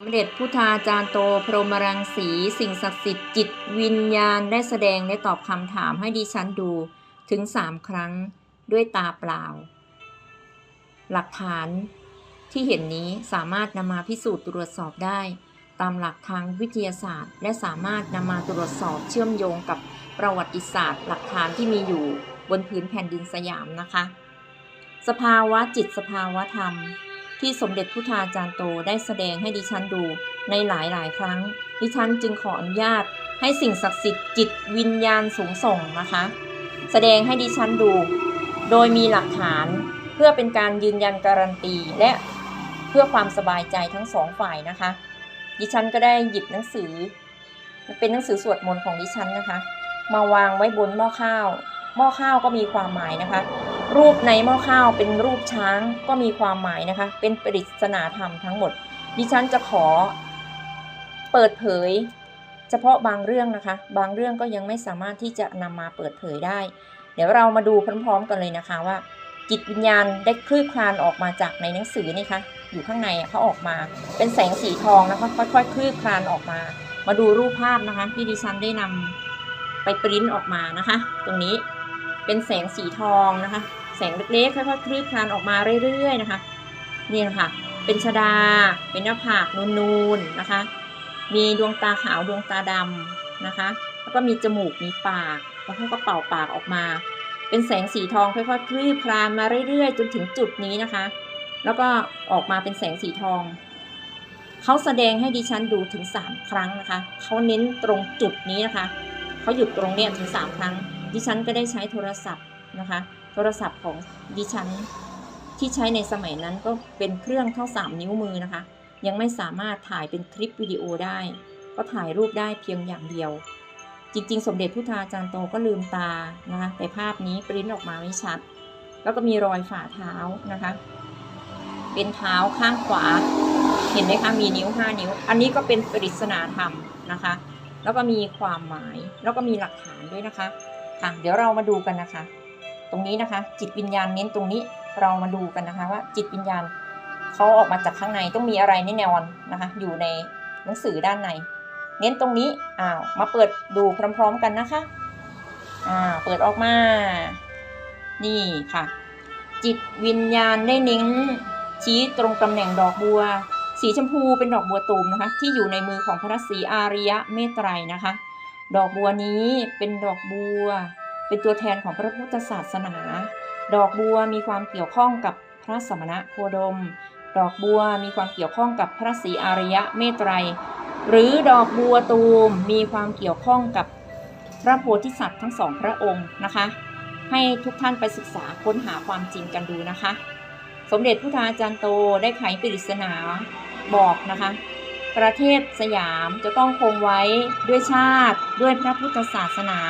สมเด็จพุทธาจารย์โตพรหมรังสี สิ่งศักดิ์สิทธิ์จิตวิญญาณได้แสดงและตอบคำถามให้ดิฉันดูถึงสามครั้งด้วยตาเปล่า หลักฐานที่เห็นนี้สามารถนำมาพิสูจน์ตรวจสอบได้ ตามหลักทางวิทยาศาสตร์ และสามารถนำมาตรวจสอบเชื่อมโยงกับประวัติศาสตร์ หลักฐานที่มีอยู่บนพื้นแผ่นดินสยามนะคะ สภาวะจิตสภาวะธรรม ที่สมเด็จพุทธาจารย์โตได้แสดงให้ดิฉันดูในหลายหลายๆ ครั้ง ดิฉันจึงขออนุญาตให้สิ่งศักดิ์สิทธิ์จิตวิญญาณสูงส่งนะคะ แสดงให้ดิฉันดู โดยมีหลักฐานเพื่อเป็นการยืนยันการันตีและเพื่อความสบายใจทั้งสองฝ่ายนะคะ ดิฉันก็ได้หยิบหนังสือ เป็นหนังสือสวดมนต์ของดิฉันนะคะ มาวางไว้บนหม้อข้าว หม้อข้าวก็มีความหมายนะคะ รูปในหม้อข้าวเป็นรูปช้างก็มีความหมายนะคะ เป็นปริศนาธรรมทั้งหมด ดิฉันจะขอเปิดเผย เฉพาะบางเรื่องนะคะ บางเรื่องก็ยังไม่สามารถที่จะนำมาเปิดเผยได้ เดี๋ยวเรามาดูพร้อมๆกันเลยนะคะว่า จิตวิญญาณได้คลืบคลานออกมาจากในหนังสือนี่คะอยู่ข้างในอะเขาออกมา เป็นแสงสีทองนะคะค่อยๆคลืบคลานออกมา มาดูรูปภาพนะคะที่ดิฉันได้นำไปปริ้นออกมานะคะ ตรงนี้เป็นแสงสีทองนะคะ แสงเล็กๆ ค่อยๆคลืบคลานออกมาเรื่อยๆนะคะนี่นะคะ เป็นชดา เป็นหน้าผากนูนๆนะคะ มีดวงตาขาวดวงตาดำนะคะ แล้วก็มีจมูกมีปากแล้วเขาก็เป่าปากออกมา เป็นแสงสีทองค่อยๆคลืบคลานมาเรื่อยๆ จนถึงจุดนี้นะคะ แล้วก็ออกมาเป็นแสงสีทองเขาแสดงให้ดิฉันดูถึง 3 ครั้งนะคะ เขาเน้นตรงจุดนี้นะคะ เขาหยุดตรงเนี้ยถึง 3 ครั้ง ดิฉันก็ได้ใช้โทรศัพท์นะคะ โทรศัพท์ของดิฉันที่ใช้ในสมัยนั้นก็เป็นเครื่องเท่า 3 นิ้วมือนะคะ ยังไม่สามารถถ่ายเป็นคลิปวิดีโอได้ ก็ถ่ายรูปได้เพียงอย่างเดียว จริง ๆ สมเด็จพุทธาจารย์โตก็ลืมตานะคะแต่ภาพนี้ปริ้นออกมาไม่ชัด แล้วก็มีรอยฝ่าเท้านะคะ เป็นเท้าข้างขวา เห็นไหมคะมีนิ้ว 5 นิ้ว อันนี้ก็เป็นปริศนาธรรมนะคะ แล้วก็มีความหมายแล้วก็มีหลักฐานด้วยนะคะค่ะเดี๋ยวเรามาดูกันนะคะ ตรงนี้นะคะ จิตวิญญาณเน้นตรงนี้เรามาดูกันนะคะว่าจิตวิญญาณเขาออกมาจากข้างในต้องมีอะไรแน่นอนนะคะ อยู่ในหนังสือด้านใน เน้นตรงนี้อ้าวมาเปิดดูพร้อม ๆกันนะคะอ่าเปิดออกมา นี่ค่ะ จิตวิญญาณได้เน้นชี้ตรงตำแหน่งดอกบัว สีชมพูเป็นดอกบัวตูมนะคะ ที่อยู่ในมือของพระศรีอาริยะเมตไตรนะคะ ดอกบัวนี้เป็นดอกบัว เป็นตัวแทนของพระพุทธศาสนา ดอกบัวมีความเกี่ยวข้องกับพระสมณะโคดม ดอกบัวมีความเกี่ยวข้องกับพระศรีอาริยะเมตไตร หรือดอกบัวตูมมีความเกี่ยวข้องกับพระโพธิสัตว์ทั้งสองพระองค์นะคะ ให้ทุกท่านไปศึกษาค้นหาความจริงกันดูนะคะ สมเด็จพุทธาจารย์โตได้ไขปริศนาบอกนะคะ ประเทศสยามจะต้องคงไว้ด้วยชาติด้วยพระพุทธศาสนา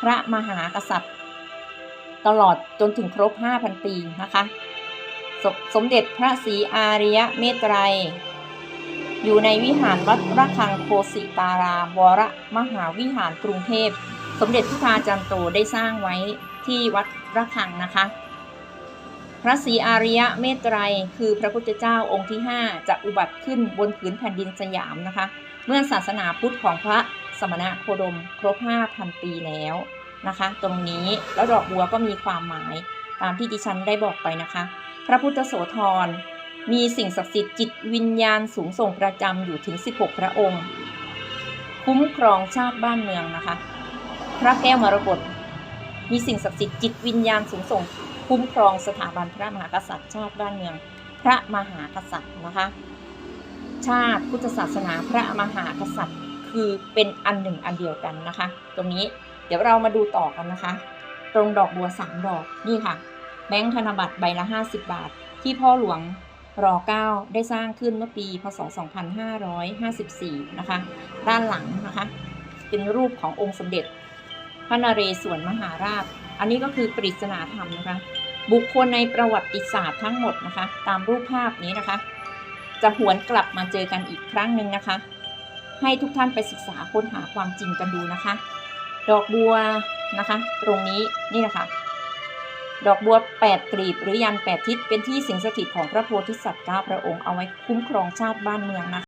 พระมหากษัตริย์ ตลอดจนถึงครบ 5,000 ปีนะคะสสมเด็จพระศรีอาริยเมตไตรอยู่ในวิหารวัดระฆังโคสิตารามวรมหาวิหารกรุงเทพ สมเด็จพุทธาจารย์โตได้สร้างไว้ที่วัดระฆังนะคะ พระศรีอาริยเมตไตรคือพระพุทธเจ้าองค์ที่ 5 จะอุบัติขึ้นบนผืนแผ่นดินสยามนะคะ เมื่อศาสนาพุทธของพระ สมณะโคดมครบ 5,000 ปีแล้วนะคะ ตรงนี้แล้วดอกบัวก็มีความหมายตามที่ดิฉันได้บอกไปนะคะ พระพุทธโสธรมีสิ่งศักดิ์สิทธิ์จิตวิญญาณสูงส่งประจำอยู่ถึง 16 พระองค์ คุ้มครองชาติบ้านเมืองนะคะ พระแก้วมรกตมีสิ่งศักดิ์สิทธิ์จิตวิญญาณสูงส่ง คุ้มครองสถาบันพระมหากษัตริย์ชาติบ้านเมือง พระมหากษัตริย์นะคะ ชาติพุทธศาสนาพระมหากษัตริย์ คือเป็นอันหนึ่งอันเดียวกันนะคะ ตรงนี้เดี๋ยวเรามาดูต่อกันนะคะ ตรงดอกบัวสามดอกนี่ค่ะ แบงค์ธนบัตรใบละ 50 บาท ที่พ่อหลวงรอ9ได้สร้างขึ้นเมื่อปี พศ 2554 นะคะ ด้านหลังนะคะ เป็นรูปขององค์สมเด็จ พระนเรศวรมหาราช อันนี้ก็คือปริศนาธรรมนะคะ บุคคลในประวัติศาสตร์ทั้งหมดนะคะ ตามรูปภาพนี้นะคะ จะหวนกลับมาเจอกันอีกครั้งหนึ่งนะคะ ให้ทุกท่านไปศึกษาค้นหาความจริงกันดูนะคะ ดอกบัวนะคะ ตรงนี้นี่นะคะ ดอกบัว 8 กลีบหรือยัน8ทิศเป็นที่สิงสถิตของพระโพธิสัตว์เก้าพระองค์เอาไว้คุ้มครองชาติบ้านเมืองนะคะ